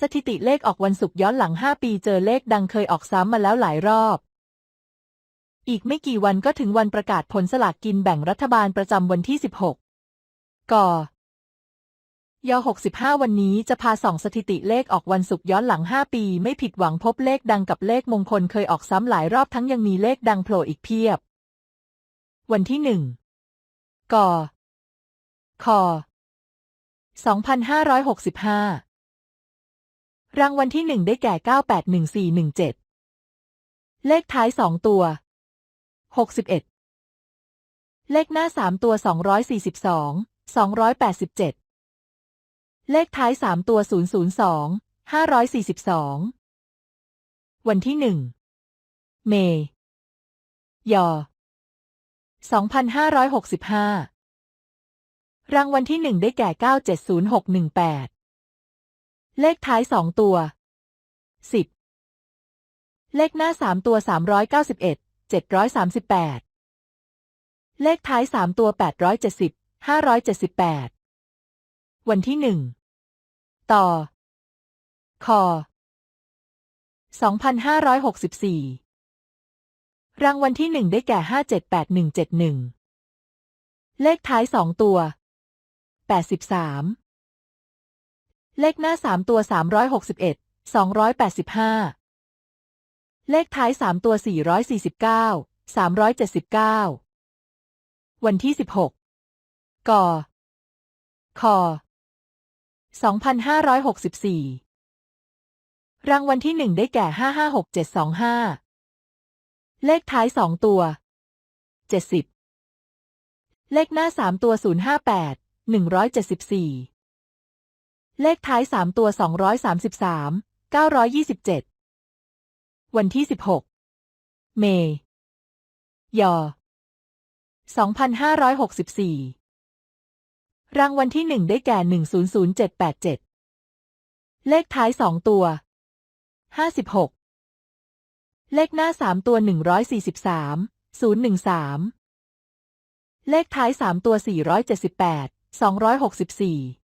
สถิติเลขออกวันศุกร์ย้อนหลัง 5 ปีเจอเลขดังเคยออกซ้ำมาแล้วหลายรอบ อีกไม่กี่วันก็ถึงวันประกาศผลสลากกินแบ่งรัฐบาลประจำวันที่ 16กย65 วันนี้จะพาส่องสถิติเลขออกวันศุกร์ย้อนหลัง 5 ปี ไม่ผิดหวังพบเลขดังกับเลขมงคลเคยออกซ้ำหลายรอบทั้งยังมีเลขดังโผล่อีกเพียบ วันที่ 1กค2565 รางวัลที่หนึ่งได้แก่เก้าแปดหนึ่งสี่หนึ่งเจ็ดเลขท้ายสองตัวหกสิบเอ็ดเลขหน้าสามตัวสองร้อยสี่สิบสองสองร้อยแปดสิบเจ็ดเลขท้ายสามตัวศูนย์ศูนย์สองห้าร้อยสี่สิบสองวันที่หนึ่ง เมย์ยอสองพันห้าร้อยหกสิบห้ารางวัลที่หนึ่งได้แก่เก้าเจ็ดศูนย์หกหนึ่งแปด เลขท้ายสองตัวสิบเลขหน้าสามตัวสามร้อยเก้าสิบเอ็ดเจ็ดร้อยสามสิบแปดเลขท้ายสามตัวแปดร้อยเจ็ดสิบห้าร้อยเจ็ดสิบแปดวันที่หนึ่งต่อคอสองพันห้าร้อยหกสิบสี่รางวัลที่หนึ่งได้แก่ห้าเจ็ดแปดหนึ่งเจ็ดหนึ่งเลขท้ายสองตัวแปดสิบสาม เลขหน้าสามตัวสามร้อยหกสิบเอ็ดสองร้อยแปดสิบห้าเลขท้ายสามตัวสี่ร้อยสี่สิบเก้าสามร้อยเจ็ดสิบเก้าวันที่สิบหกกคสองพันห้าร้อยหกสิบสี่รางวัลที่หนึ่งได้แก่ห้าห้าหกเจ็ดสองห้าเลขท้ายสองตัวเจ็ดสิบเลขหน้าสามตัวศูนย์ห้าแปดหนึ่งร้อยเจ็ดสิบสี่ เลขท้าย 3 ตัว 233 927 วันที่ 16 เมย์ยอ2564 รางวัลที่ 1 ได้แก่ 100787 เลขท้าย 2 ตัว 56 เลขหน้า 3 ตัว 143 013 เลขท้าย 3 ตัว 478 264